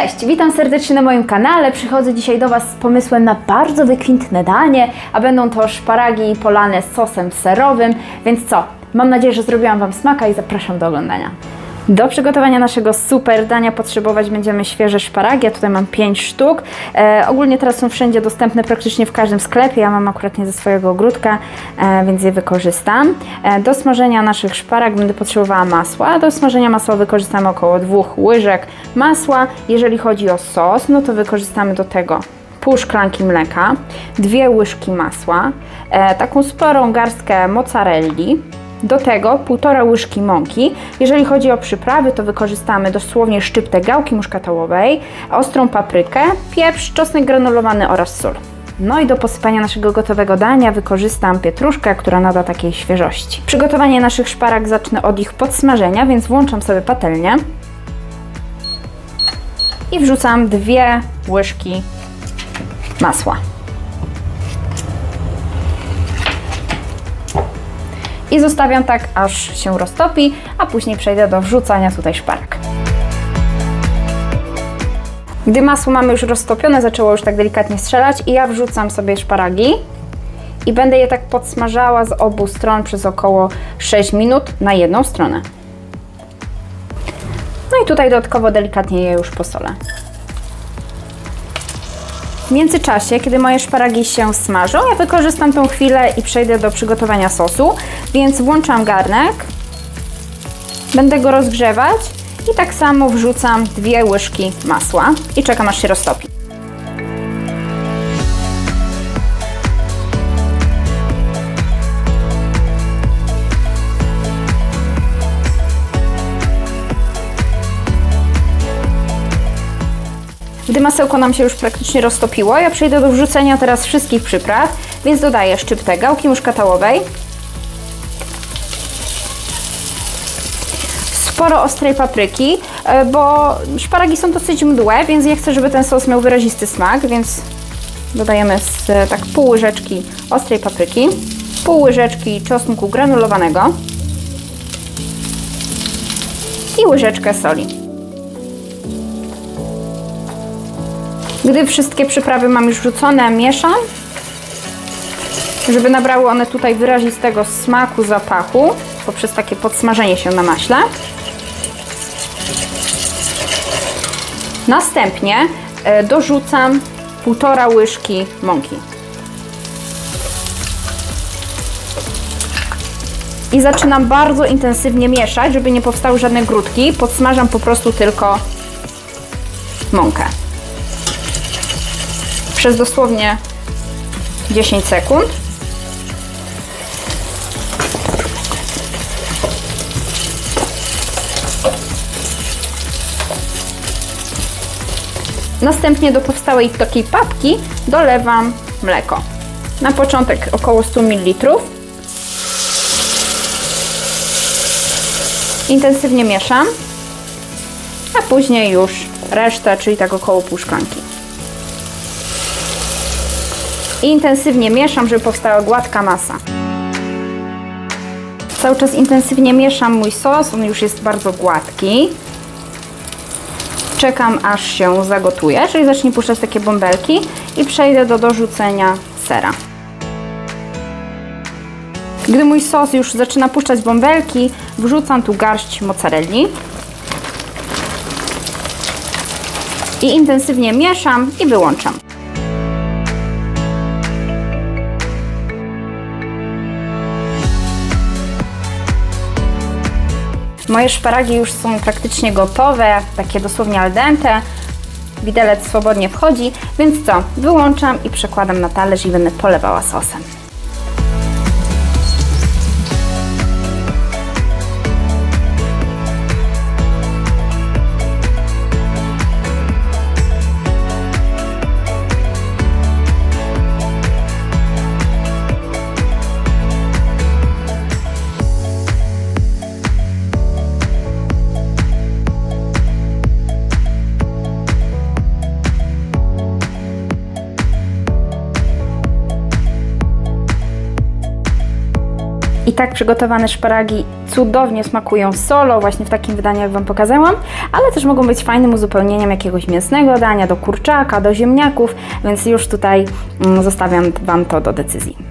Cześć, witam serdecznie na moim kanale. Przychodzę dzisiaj do Was z pomysłem na bardzo wykwintne danie, a będą to szparagi polane sosem serowym. Więc co? Mam nadzieję, że zrobiłam Wam smaka i zapraszam do oglądania. Do przygotowania naszego super dania potrzebować będziemy świeże szparagi. Ja tutaj mam 5 sztuk. E, ogólnie teraz są wszędzie dostępne praktycznie w każdym sklepie. Ja mam akurat nie ze swojego ogródka, e, więc je wykorzystam. E, do smażenia naszych szparag będę potrzebowała masła. Do smażenia masła wykorzystamy około 2 łyżek masła. Jeżeli chodzi o sos, no to wykorzystamy do tego pół szklanki mleka, dwie łyżki masła, e, taką sporą garstkę mozzarelli, do tego półtora łyżki mąki. Jeżeli chodzi o przyprawy, to wykorzystamy dosłownie szczyptę gałki muszkatałowej, ostrą paprykę, pieprz, czosnek granulowany oraz sól. No i do posypania naszego gotowego dania wykorzystam pietruszkę, która nada takiej świeżości. Przygotowanie naszych szparag zacznę od ich podsmażenia, więc włączam sobie patelnię i wrzucam dwie łyżki masła. I zostawiam tak, aż się roztopi, a później przejdę do wrzucania tutaj szparag. Gdy masło mamy już roztopione, zaczęło już tak delikatnie strzelać i ja wrzucam sobie szparagi i będę je tak podsmażała z obu stron przez około 6 minut na jedną stronę. No i tutaj dodatkowo delikatnie je już posolę. W międzyczasie, kiedy moje szparagi się smażą, ja wykorzystam tą chwilę i przejdę do przygotowania sosu, więc włączam garnek, będę go rozgrzewać i tak samo wrzucam dwie łyżki masła i czekam aż się roztopi. Gdy masełko nam się już praktycznie roztopiło, ja przejdę do wrzucenia teraz wszystkich przypraw, więc dodaję szczyptę gałki muszkatałowej, sporo ostrej papryki, e, bo szparagi są dosyć mdłe, więc ja chcę, żeby ten sos miał wyrazisty smak, więc dodajemy z, tak pół łyżeczki ostrej papryki, pół łyżeczki czosnku granulowanego i łyżeczkę soli. Gdy wszystkie przyprawy mam już wrzucone, mieszam, żeby nabrały one tutaj wyrazistego smaku, zapachu poprzez takie podsmażenie się na maśle. Następnie e, dorzucam półtora łyżki mąki. I zaczynam bardzo intensywnie mieszać, żeby nie powstały żadne grudki. Podsmażam po prostu tylko mąkę przez dosłownie 10 sekund. Następnie do powstałej takiej papki dolewam mleko. Na początek około 100 ml. Intensywnie mieszam, a później już resztę, czyli tak około pół szklanki. I intensywnie mieszam, żeby powstała gładka masa. Cały czas intensywnie mieszam mój sos, on już jest bardzo gładki. Czekam aż się zagotuje, czyli zacznie puszczać takie bąbelki i przejdę do dorzucenia sera. Gdy mój sos już zaczyna puszczać bąbelki, wrzucam tu garść mozzarelli. I intensywnie mieszam i wyłączam. Moje szparagi już są praktycznie gotowe, takie dosłownie al dente. Widelec swobodnie wchodzi, więc co? Wyłączam i przekładam na talerz i będę polewała sosem. I tak przygotowane szparagi cudownie smakują solo, właśnie w takim wydaniu, jak Wam pokazałam, ale też mogą być fajnym uzupełnieniem jakiegoś mięsnego dania, do kurczaka, do ziemniaków, więc już tutaj mm, zostawiam Wam to do decyzji.